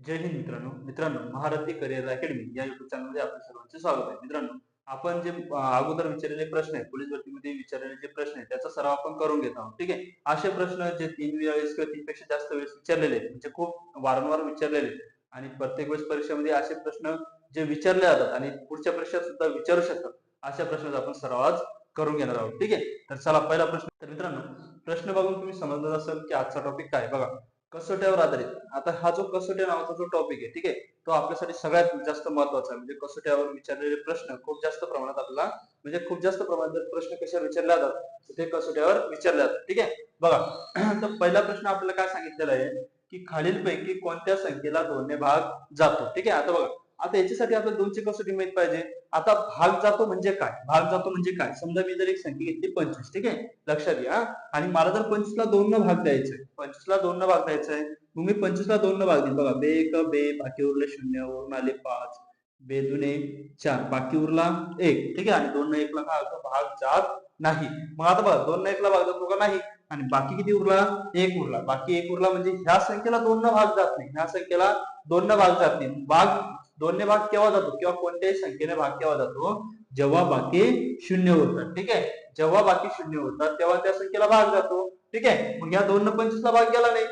जय हिंद मित्रांनो. मित्रांनो महारथी करिअर अकॅडमी या युट्यूब चॅनलमध्ये आपल्या सर्वांचे स्वागत आहे. मित्रांनो आपण जे अगोदर विचारलेले प्रश्न आहे पोलीस भरतीमध्ये विचारलेले जे प्रश्न आहे त्याचा सराव आपण करून घेत आहोत. ठीक आहे? असे प्रश्न जे तीन वेळेस किंवा तीन पेक्षा जास्त वेळेस विचारलेले आहेत म्हणजे खूप वारंवार विचारलेले आहेत. आणि प्रत्येक वेळेस परीक्षेमध्ये असे प्रश्न जे विचारले जातात आणि पुढच्या परीक्षेत सुद्धा विचारू शकतात अशा प्रश्नाचा आपण सराव आज करून घेणार आहोत. ठीक आहे? तर चला पहिला प्रश्न. तर मित्रांनो प्रश्न बघून तुम्ही समजलं असेल की आजचा टॉपिक काय बघा कसोट्यावर आधारित. आता हा जो कसोट्या नावाचा जो टॉपिक आहे ठीक आहे तो आपल्यासाठी सगळ्यात जास्त महत्त्वाचा आहे. म्हणजे कसोट्यावर विचारलेले प्रश्न खूप जास्त प्रमाणात आपल्याला म्हणजे खूप जास्त प्रमाणात जर प्रश्न कशावर विचारले जातात ते कसोट्यावर विचारले जातात ठीक आहे? बघा तर पहिला प्रश्न आपल्याला काय सांगितलेला आहे की खालीलपैकी कोणत्या संख्येला दोनने भाग जातो ठीक आहे? आता बघा आता याच्यासाठी आपल्याला दोनची कसोटी माहीत पाहिजे. आता भाग जातो म्हणजे काय? भाग जातो म्हणजे काय? समजा मी जर एक संख्या घेतली पंचवीस. ठीक आहे? लक्षात घ्या आणि मला जर पंचवीस ला दोन न भाग द्यायचा आहे पंचवीस ला दोन न भाग द्यायचा आहे मग मी पंचवीस ला दोन न भाग देईन. बघा बे एक बे बाकी उरले शून्य वरून आले पाच. बे दुने चार. बाकी उरला एक. ठीक आहे? आणि दोन न एकला काय भाग जात नाही. मग आता बघा दोन न एकला भाग जातो का नाही? आणि बाकी किती उरला? एक उरला. बाकी एक उरला म्हणजे ह्या संख्येला दोन न भाग जात नाही. ह्या संख्येला दोन न भाग जात नाही. भाग दोनने भाग केव्हा जातो? किंवा कोणत्याही संख्येने भाग केव्हा जातो? जेव्हा बाकी शून्य उरतात ठीक आहे? जेव्हा बाकी शून्य उरतात तेव्हा त्या संख्येला भाग जातो. ठीक आहे? मग या दोन पंचवीसला भाग गेला नाही.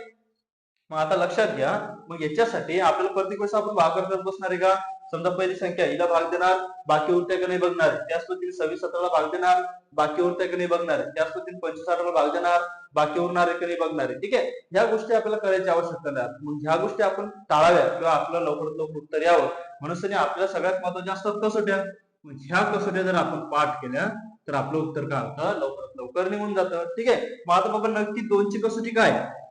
मग आता लक्षात घ्या. मग याच्यासाठी आपल्याला प्रत्येक वेळेस आपण भाग करत बसणार आहे का? समजा पहिली संख्या हिला भाग देणार बाकी उरते का नाही बघणार. त्या त्याच पद्धतीने सव्वीस सतराला भाग देणार बाकी उरते का नाही बघणार. त्या त्याच पद्धतीने पंचवीस अठराला भाग देणार बाकी उरणार का नाही बघणार. ठीक आहे? ह्या गोष्टी आपल्याला करायची आवश्यकता नाही. मग ह्या गोष्टी आपण टाळाव्या किंवा आपल्याला लवकरात लवकर उत्तर यावं. म्हणून आपल्याला सगळ्यात महत्त्वाच्या असतात कसोट्या मग ह्या कसोट्या जर आपण पाठ केल्या तर आपलं उत्तर काय होतं? लवकरात लवकर निघून जातं. ठीक आहे? मग आता बघा नक्की दोनची कसोटी काय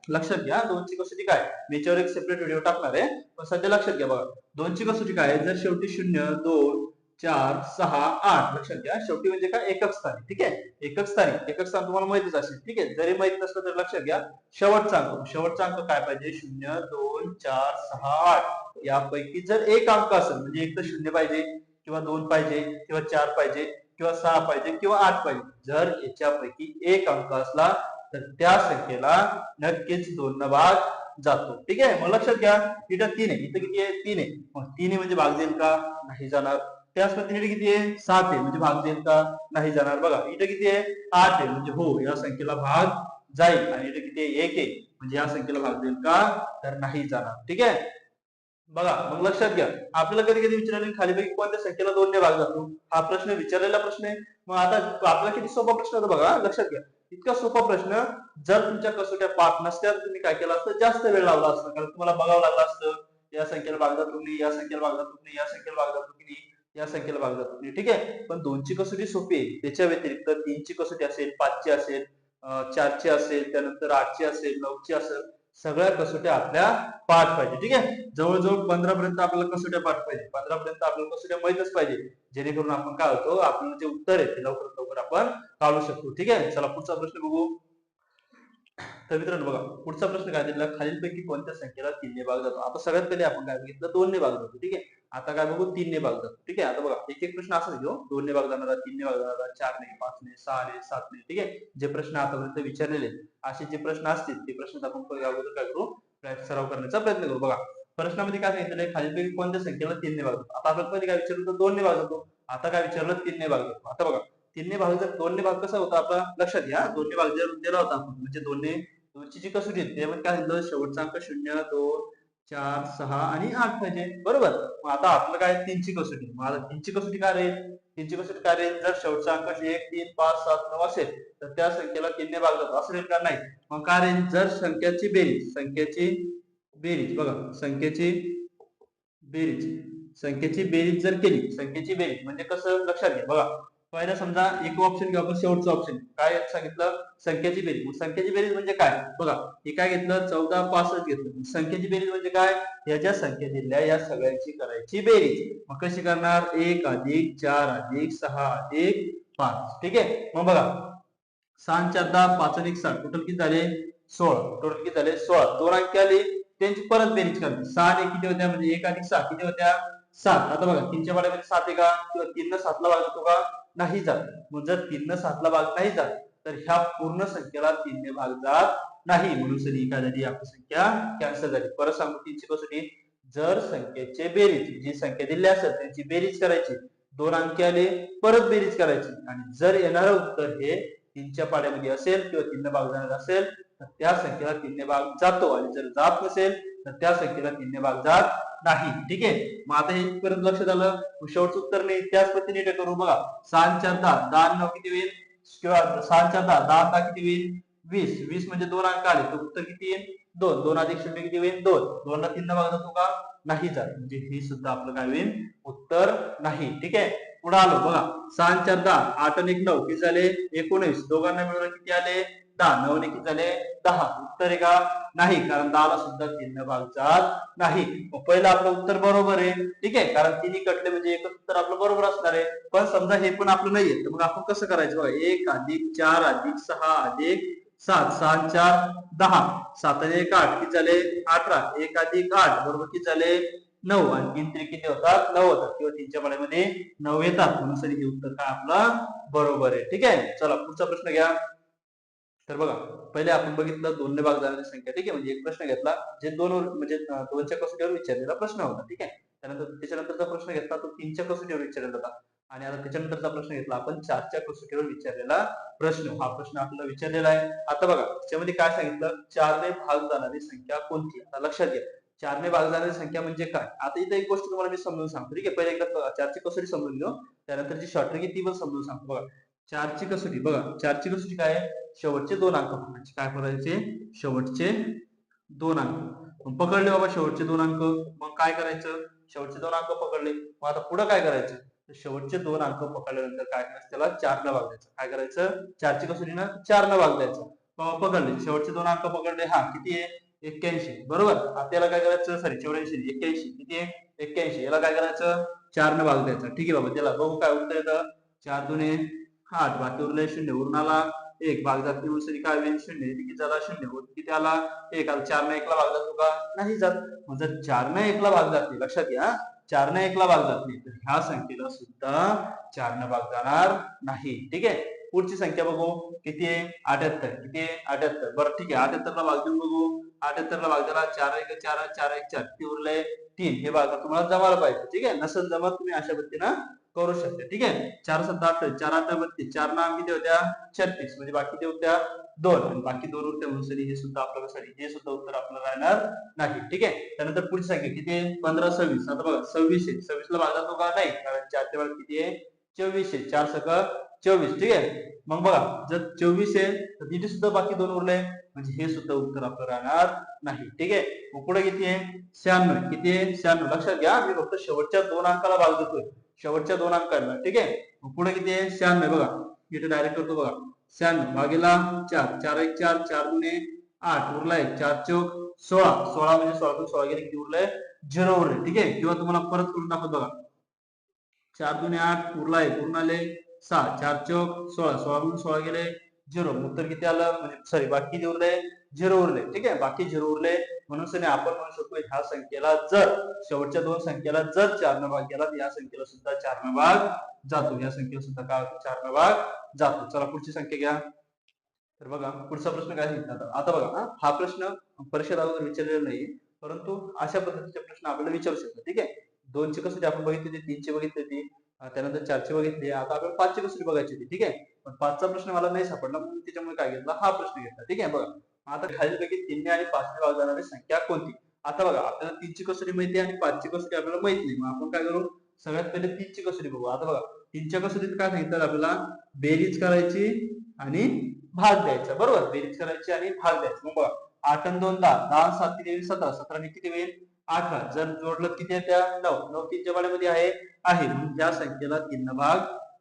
लक्षात घ्या दोनची कसोटी काय? मी याच्यावर एक सेपरेट व्हिडिओ टाकणार आहे. पण सध्या लक्षात घ्या बघा. दोनची कसोटी काय? जर शेवटी शून्य दोन चार सहा आठ लक्षात घ्या. शेवटी म्हणजे काय? एकक स्थानी ठीक आहे? एकक स्थानी. एकक स्थान तुम्हाला माहितीच असेल ठीक आहे? जरी माहीत नसलं तर लक्षात घ्या. शेवटचा अंक. शेवटचा अंक काय पाहिजे? शून्य दोन चार सहा आठ. यापैकी जर एक अंक असेल म्हणजे एक तर शून्य पाहिजे किंवा दोन पाहिजे किंवा चार पाहिजे किंवा सहा पाहिजे किंवा आठ पाहिजे. जर याच्यापैकी एक अंक असला तर त्या संख्येला नक्कीच दोन भाग जातो. ठीक आहे? मग लक्षात घ्या इथं तीन आहे. इथं किती आहे? तीन आहे. मग तीन आहे म्हणजे भाग जाईल का? नाही जाणार. त्याच पद्धतीने किती आहे? सात आहे म्हणजे भाग जाईल का? नाही जाणार. बघा इथं किती आहे? आठ आहे म्हणजे हो या संख्येला भाग जाईल. आणि इथे किती आहे? एक आहे म्हणजे या संख्येला भाग जाईल का? तर नाही जाणार. ठीक आहे? बघा मग लक्षात घ्या. आपल्याला कधी कधी विचारले खालीपैकी कोणत्या संख्येला दोनने भाग जातो? हा प्रश्न विचारलेला प्रश्न आहे. मग आता आपला किती सोपा प्रश्न होता बघा लक्षात घ्या. इतका सोपा प्रश्न जर तुमच्या कसोट्या पाठ नसत्या तर तुम्ही काय केलं असतं? जास्त वेळ लावला असतं. कारण तुम्हाला बघावं लागलं असतं या संख्येला भागदा तुम्ही या संख्येला भागदा तुम्ही या संख्येला भागदा तुम्ही या संख्येला भागदा तुम्ही ठीक आहे? पण दोनची कसोटी सोपी आहे. त्याच्या व्यतिरिक्त तीनची कसोटी असेल पाचची असेल चारची असेल त्यानंतर आठची असेल नऊची असेल सगळ्या कसोट्या आपल्या पाठ पाहिजे. ठीक आहे? जवळजवळ पंधरा पर्यंत आपल्याला कसोट्या पाठ पाहिजे. पंधरा पर्यंत आपल्याला कसोट्या माहितच पाहिजे. जेणेकरून आपण काय होतो? आपल्याला जे उत्तर आहे ते लवकरात लवकर आपण काढू शकतो. ठीक आहे? चला पुढचा प्रश्न बघू. तर मित्रांनो बघा पुढचा प्रश्न काय दिला खालीलपैकी कोणत्या संख्येला तीनने भाग जातो? आता सगळ्यात पहिले आपण काय बघितलं? दोनने भाग जातो. ठीक आहे? आता काय बघू तीनने भाग जातो ठीक आहे? आता बघा एक एक प्रश्न असा घेऊ. दोनने भाग जाणारा तीनने भाग जाणारा चारने पाचने सहाने सातने. ठीक आहे? जे प्रश्न आतापर्यंत विचारलेले असे जे प्रश्न असतील ते प्रश्न आपण अगोदर काय करू? सराव करण्याचा प्रयत्न करू. बघा प्रश्नामध्ये काय सांगितलं आहे? खालीलपैकी कोणत्या संख्येला तीनने भाग जातो आता आपण पहिले काय विचारलं तर दोनने भाग जातो आता काय विचारलं तीनने भाग जातो आता बघा तीनने भाग जर दोनने भाग कसा होता? आपला लक्षात घ्या. दोन्ही भाग जर दिला होता म्हणजे दोनने दोनची जी कसोटी आहे त्यामध्ये काय सांगितलं? शेवटचा अंक शून्य दोन चार सहा आणि आठ पाहिजे. बरोबर? मग आता आपलं काय? तीनची कसोटी. मग आता तीनची कसोटी काय राहील? तीनची कसोटी काय राहील? जर शेवटचा अंक एक तीन पाच सात नऊ असेल तर त्या संख्येला तीनने भाग जातो असं राहील का नाही. मग काय राहील? जर संख्याची बेरीज संख्याची बेरीज बघा संख्येची बेरीज संख्येची बेरीज जर केली संख्येची बेरीज म्हणजे कसं? लक्षात घ्या. बघा पहिला समजा एक ऑप्शन घेऊ आपण शेवटचं ऑप्शन काय सांगितलं? संख्येची बेरीज. संख्याची बेरीज म्हणजे काय? बघा हे काय घेतलं? चौदा पासष्ट घेतलं. संख्येची बेरीज म्हणजे काय? याच्या संख्या दिल्या या सगळ्यांची करायची बेरीज. मग कशी करणार? एक अधिक चार अधिक सहा अधिक पाच. ठीक आहे? मग बघा. सहा चार दहा पाच अधिक एक टोटल किती झाले? सोळा. टोटल किती झाले? सोळा. दोन अंक आले. त्यांची परत बेरीज करते. सहा एक किती होत्या? म्हणजे एक अधिक सहा. किती होत्या? सात. आता बघा तीनच्या पाड्यामध्ये सात आहे का? किंवा तीन सातला भाग जातो का? नाही जात. मग जर तीन सातला भाग नाही जात तर ह्या पूर्ण संख्येला तीनने भाग जात नाही. म्हणून सरी काय झाली? आपली संख्या कॅन्सल झाली. परत सांगू तीनशे पासून जर संख्येचे बेरीज जी संख्या दिली असेल त्यांची बेरीज करायची. दोन अंकी आले परत बेरीज करायची. आणि जर येणारं उत्तर हे तीनच्या पाड्यामध्ये असेल किंवा तीन भाग जाणार असेल तर त्या संख्येला तीनने भाग जातो. आणि जर जात नसेल तर त्या संख्येला तीनने भाग जात नाही. ठीक आहे? मग आता हे पर्यंत लक्षात आलं शेवटचं उत्तर नाही. त्याच पद्धतीने करू बघा. सहा चार दहा दहा नऊ किती होईल? किंवा सहा चार दहा दहा दहा किती होईल? वीस. वीस म्हणजे दोन अंक आले. तर उत्तर किती येईल? दोन. दोन अधिक शून्य किती होईल? दोन. दोनला तीन भाग जातो का? नाही जात. म्हणजे हे सुद्धा आपलं काय होईल? उत्तर नाही. ठीक आहे? पुढे आलो. बघा. सहा चार दहा. आठ आणि एक नऊ. किती झाले? एकोणीस. दोघांना मिळून किती आले? दहा नऊ किती झाले. दहा उत्तर आहे का? नाही कारण दहाला सुद्धा तीन भाग जात नाही मग पहिलं आपलं उत्तर बरोबर आहे. ठीक आहे? कारण तिन्ही कटले म्हणजे एकच उत्तर आपलं बरोबर असणार आहे. पण समजा हे पण आपलं नाहीये. तर मग आपण कसं करायचं? बघा एक अधिक चार अधिक सहा अधिक सात. सहा चार दहा. सात आणि एक आठ किती झाले? अठरा. एक अधिक आठ. बरोबर किती झाले? नऊ. आणि तीन तरी किती होतात? नऊ होतात. किंवा तीनच्या पाड्यामध्ये नऊ येतात. म्हणून हे उत्तर काय आपलं बरोबर आहे. ठीक आहे? चला पुढचा प्रश्न घ्या. तर बघा पहिले आपण बघितलं दोनने भाग जाणारी संख्या ठीक आहे? म्हणजे एक प्रश्न घेतला जे दोन म्हणजे दोनच्या कसोटीवर विचारलेला प्रश्न होता ठीक आहे? त्यानंतर त्याच्यानंतरचा प्रश्न घेतला तो तीनच्या कसोटीवर विचारलेला होता. आणि आता त्याच्यानंतरचा प्रश्न घेतला आपण चारच्या कसोटीवर विचारलेला प्रश्न. हा प्रश्न आपल्याला विचारलेला आहे. आता बघा त्याच्यामध्ये काय सांगितलं? चारने भाग जाणारी संख्या कोणती? आता लक्षात घ्या. चारने भाग जाणारी संख्या म्हणजे काय? आता इथे एक गोष्ट तुम्हाला मी समजून सांगतो ठीक आहे? पहिले एकदा चारची कसोटी समजून घेऊ. त्यानंतर जी शॉर्ट ती पण समजून सांगतो. बघा चारची कसोटी. बघा चारची कसोटी काय शेवटचे दोन अंक पकडायचे म्हणजे काय पकडायचे शेवटचे दोन अंक. पकडले बाबा शेवटचे दोन अंक. मग काय करायचं? शेवटचे दोन अंक पकडले. मग आता पुढे काय करायचं? तर शेवटचे दोन अंक पकडल्यानंतर काय करायचं? त्याला चार न भाग द्यायचं. काय करायचं? चारची कसोटी ना चार न भाग द्यायचं. बाबा पकडले. शेवटचे दोन अंक पकडले. हा किती आहे? एक्क्याऐंशी. बरोबर? आता याला काय करायचं? सॉरी चौऱ्याऐंशी. एक्क्याऐंशी. किती आहे? एक्क्याऐंशी. याला काय करायचं? चार न भाग द्यायचा. ठीक आहे बाबा त्याला बघू काय उत्तर येतं? चार दोन आठ बाकी उरले शून्य. उरणाला आला एक भाग जात सरी काय होईल? शून्य. किती झाला? शून्य. उरत किती आला? एक आला. चार न एकला भाग जातो का? नाही जात. म्हणजे चार न एकला भाग जात नाही लक्षात घ्या. चार न एकला भाग जात नाही तर ह्या संख्येला सुद्धा चार न भाग जाणार नाही. ठीक आहे? पुढची संख्या बघू. किती आहे? अठ्याहत्तर. किती आहे? अठ्याहत्तर. बरं ठीक आहे. अठ्याहत्तरला भाग देऊन बघू. अठ्याहत्तरला भाग झाला. चार एक चार चार एक चार. किती उरले तीन. हे भाग तुम्हाला जमायला पाहिजे. ठीक आहे? नसेल जमत तुम्ही अशा पद्धतीनं करू शकते. ठीक आहे? चार सत्ता अठ्ठावीस चार आता बत्तीस चार ना किती होत्या छत्तीस. म्हणजे बाकी ते होत्या दोन. आणि बाकी दोन उरत्या म्हणून हे सुद्धा आपल्याला सरी हे सुद्धा उत्तर आपल्याला राहणार नाही. ठीक आहे? त्यानंतर पुढची संख्या किती आहे? पंधरा सव्वीस. आता बघा सव्वीस आहे. सव्वीस ला भाग का? नाही. कारण चार ते भाग किती आहे? चोवीस आहे. चार सक चोवीस. ठीक आहे? मग बघा जर चोवीस आहे तर तिथे सुद्धा बाकी दोन उरले म्हणजे हे सुद्धा उत्तर आपलं राहणार नाही. ठीक आहे? मग पुढे किती आहे? शहाण्णव. किती आहे? शहाण्णव. लक्षात घ्या. मी फक्त शेवटच्या दोन अंकाला भाग देतोय. शेवटच्या दोन अंकांना ठीक आहे? पुढे किती आहे? शहाण्णव. बघा इथे डायरेक्ट करतो बघा. शहाण्णव भागेला चार. चार एक चार चार दुने आठ. उरलाय. चार चौक सोळा. सोळा म्हणजे सोळातून सोळा गेले किती उरलाय? झिरो उरले ठीक आहे? किंवा तुम्हाला परत करून दाखवत बघा. चार दुने आठ. उरलाय. पूर्ण आले. सहा. चार चौक सोळा. सोळा म्हणून सोळा गेले. झिरो. उत्तर किती आलं? म्हणजे सॉरी बाकी जे उरले झिरो उरले ठीक आहे? बाकी झिरो उरले म्हणून आपण म्हणू शकतो ह्या संख्येला जर शेवटच्या दोन संख्येला जर चार न भाग गेला तर या संख्येला सुद्धा चार न भाग जातो. या संख्येला सुद्धा काय चारनं चार न भाग जातो. चला पुढची संख्या घ्या. तर बघा पुढचा प्रश्न काय सांगितला आता बघा हा, प्रश्न परीक्षेत अगोदर विचारलेला नाही परंतु अशा पद्धतीचे प्रश्न आपल्याला विचारू शकतात ठीक आहे? दोनचे कसं आपण बघितली होती तीनची बघितली होती. त्यानंतर चारशे बघितली. आता आपण पाचची कसोटी बघायची होती ठीक आहे? पण पाचचा प्रश्न मला नाही सापडला म्हणून त्याच्यामुळे काय घेतला? हा प्रश्न घेतला ठीक आहे? बघा. आता खालीलपैकी तीनने आणि पाचने भाग जाणारी संख्या कोणती? आता बघा आपल्याला तीनची कसोटी माहिती आणि पाचची कसोटी आपल्याला माहीत नाही. मग आपण काय करू? सगळ्यात पहिले तीनची कसोटी बघू. आता बघा तीनच्या कसोटीत काय सांगितलं? आपल्याला बेरीज करायची आणि भाग द्यायचा बरोबर? बेरीज करायची आणि भाग द्यायचा. मग बघा आठ आणि दोन दहा दहा सात किती सतरा. सतरा किती होईल अठरा जर जोडलं किती आहे त्या? नऊ. नऊ तीनच्या वाड्यामध्ये आहे आहे. म्हणून या संख्येला तीन भाग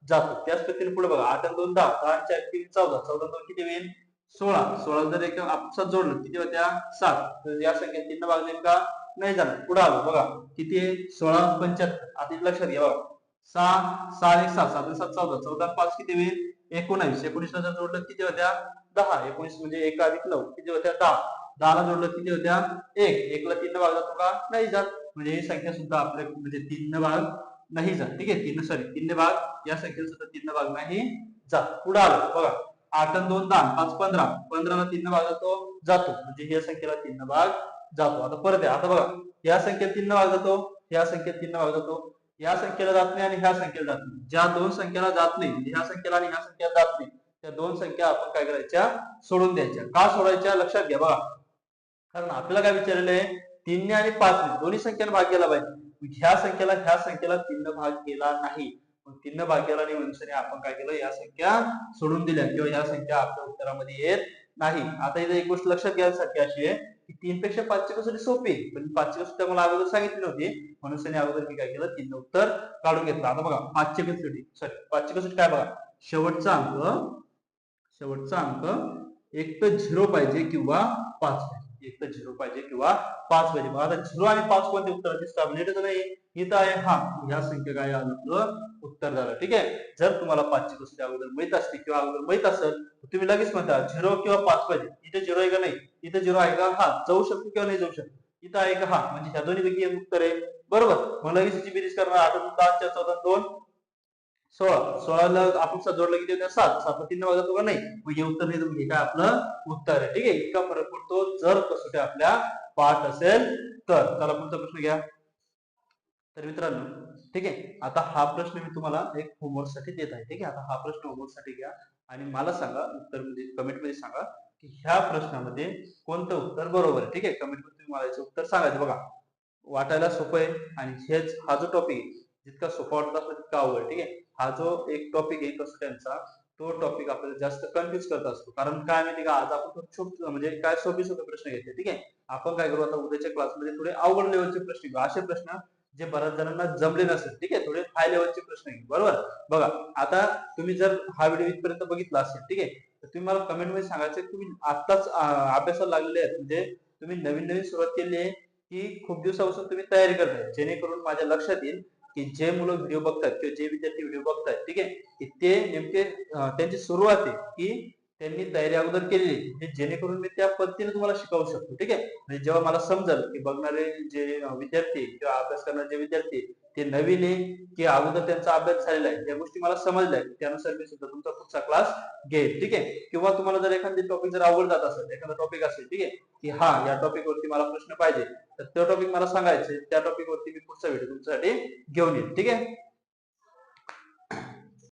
जातो. त्याच पद्धतीने पुढे बघा. आठ दोन दहा. दहा चार तीन चौदा. चौदा दोन किती होईल? सोळा. सोळा जर एक आपसात जोडलं किती होत्या? सात. तर या संख्येत तीन भाग नेमका नाही जाणार. पुढे आलो. बघा. किती आहे? सोळा पंच्याहत्तर. आता लक्षात घ्या. बघा. सहा सहा एक सात. सात सात चौदा. चौदा पाच किती होईल? एकोणावीस. एकोणीसला जर जोडलं किती होत्या? दहा. एकोणीस म्हणजे एक अधिक नऊ. किती होत्या? दहा. दहाला जोडलं किती होत्या? एक. एकला तीन भाग जातो का? नाही जात. म्हणजे ही संख्या सुद्धा आपल्या म्हणजे तीन भाग नाही जात. ठीक आहे? तीन सॉरी तीन भाग या संख्येला सुद्धा तीन भाग नाही जात. पुढे आलो. बघा. आठ आणि दोन दहा पाच पंधरा. पंधराला तीन भाग जातो जातो. म्हणजे या संख्येला तीन भाग जातो. आता परत आहे आता बघा. या संख्येत तीन भाग जातो या संख्येत तीन भाग जातो. या संख्येला जात नाही आणि ह्या संख्येला जात नाही. ज्या दोन संख्येला जात नाही म्हणजे ह्या संख्येला आणि ह्या संख्येला जात नाही त्या दोन संख्या आपण काय करायच्या? सोडून द्यायच्या. का सोडायच्या? लक्षात घ्या. बघा. कारण आपल्याला काय विचारलेलं आहे? तीनने आणि पाचने. दोन्ही संख्येने भाग केला पाहिजे. ह्या संख्येला ह्या संख्येला तीन भाग केला नाही. मग तीन भाग केला नाही मनुष्याने आपण काय केलं? या संख्या सोडून दिल्या किंवा ह्या संख्या आपल्या उत्तरामध्ये येत नाही. आता इथे एक गोष्ट लक्षात घ्यायसाठी अशी आहे की तीन पेक्षा पाचची कसोटी सोपी आहे. पण पाचची कसोटी मला अगोदर सांगितली नव्हती. म्हणून अगोदर मी काय केलं? तीन उत्तर काढून घेतलं. आता बघा पाचशे कसोटी सॉरी पाचशे कसोटी काय बघा. शेवटचा अंक शेवटचा अंक एक तर झिरो पाहिजे किंवा पाच पाहिजे. एक तर झिरो पाहिजे किंवा पाच पाहिजे. मग आता झिरो आणि पाच कोणते उत्तर दिसतात? म्हणजे नाही इथं आहे हा. ह्या संख्या काय आपलं उत्तर झालं. ठीक आहे? जर तुम्हाला पाचची कसोटी अगोदर माहीत असते किंवा अगोदर माहीत असेल तर तुम्ही लगेच म्हणता झिरो किंवा पाच पाहिजे. इथे झिरो आहे का नाही? इथे झिरो आहे का? हा. जाऊ शकतो किंवा नाही जाऊ शकतो. इथं आहे का? हा. म्हणजे ह्या दोन्ही पैकी एक उत्तर आहे. बरोबर. मग लगेच याची बेरीज करणार. आता दहा चार चौदा दोन. सोळा. सोळाला आपण सात जोडलं किती होत्या सात सात तीन वाजत का नाही? मग हे उत्तर नाही तुम्ही म्हणजे काय आपलं उत्तर आहे. ठीक आहे? इतका फरक पडतो. जर कसोटी आपल्या पाठ असेल तर. चला पुढचा प्रश्न घ्या. तर मित्रांनो ठीक आहे? आता हा प्रश्न मी तुम्हाला एक होमवर्कसाठी देत आहे. ठीक आहे? आता हा प्रश्न होमवर्कसाठी घ्या. आणि मला सांगा उत्तरमध्ये कमेंटमध्ये सांगा की ह्या प्रश्नामध्ये कोणतं उत्तर बरोबर आहे? ठीक आहे? कमेंटमध्ये तुम्ही मला याचं उत्तर सांगायचं बघा. वाटायला सोपं आहे. आणि हेच हा जो टॉपिक जितका सोपा वाटत असतो तितका अवघड ठीक आहे? हा जो एक टॉपिक आहे कसोट्यांचा तो टॉपिक आपल्याला जास्त कन्फ्युज करत असतो. कारण काय माहिती का आज आपण खूप म्हणजे काय सोपे सोपे प्रश्न घेतले ठीक आहे? आपण काय करू आता उद्याच्या क्लासमध्ये थोडे अवघड लेवलचे प्रश्न घेऊ. असे प्रश्न जे बऱ्याच जणांना जमले नसेल ठीक आहे? थोडे हाय लेवलचे प्रश्न घेऊ बरोबर? बघा आता तुम्ही जर हा व्हिडिओ इथपर्यंत बघितला असेल ठीक आहे? तर तुम्ही मला कमेंटमध्ये सांगायचं तुम्ही आताच अभ्यासाला लागलेले आहेत. म्हणजे तुम्ही नवीन नवीन सुरुवात केली आहे की खूप दिवसापासून तुम्ही तयारी करताय. जेणेकरून माझ्या लक्षात येईल की जे मुलं व्हिडिओ बघतात किंवा जे विद्यार्थी व्हिडिओ बघतात ठीक आहे? की ते नेमके त्यांची सुरुवात आहे की त्यांनी तयारी अगोदर केलेली आहे. जेणेकरून मी त्या पद्धतीने तुम्हाला शिकवू शकतो. ठीक आहे? म्हणजे जेव्हा मला समजेल की बघणारे जे विद्यार्थी किंवा अभ्यास करणारे जे विद्यार्थी ते नवीन आहे की अगोदर त्यांचा अभ्यास झालेला आहे या गोष्टी मला समजल्या त्यानुसार मी सुद्धा तुमचा पुढचा क्लास घेईल ठीक आहे? किंवा तुम्हाला जर एखादी टॉपिक जर आवड जात असेल एखादा टॉपिक असेल ठीक आहे? की हा या टॉपिक वरती मला प्रश्न पाहिजे तर तो टॉपिक मला सांगायचे त्या टॉपिक वरती मी पुढचा व्हिडिओ तुमच्यासाठी घेऊन येईल ठीक आहे?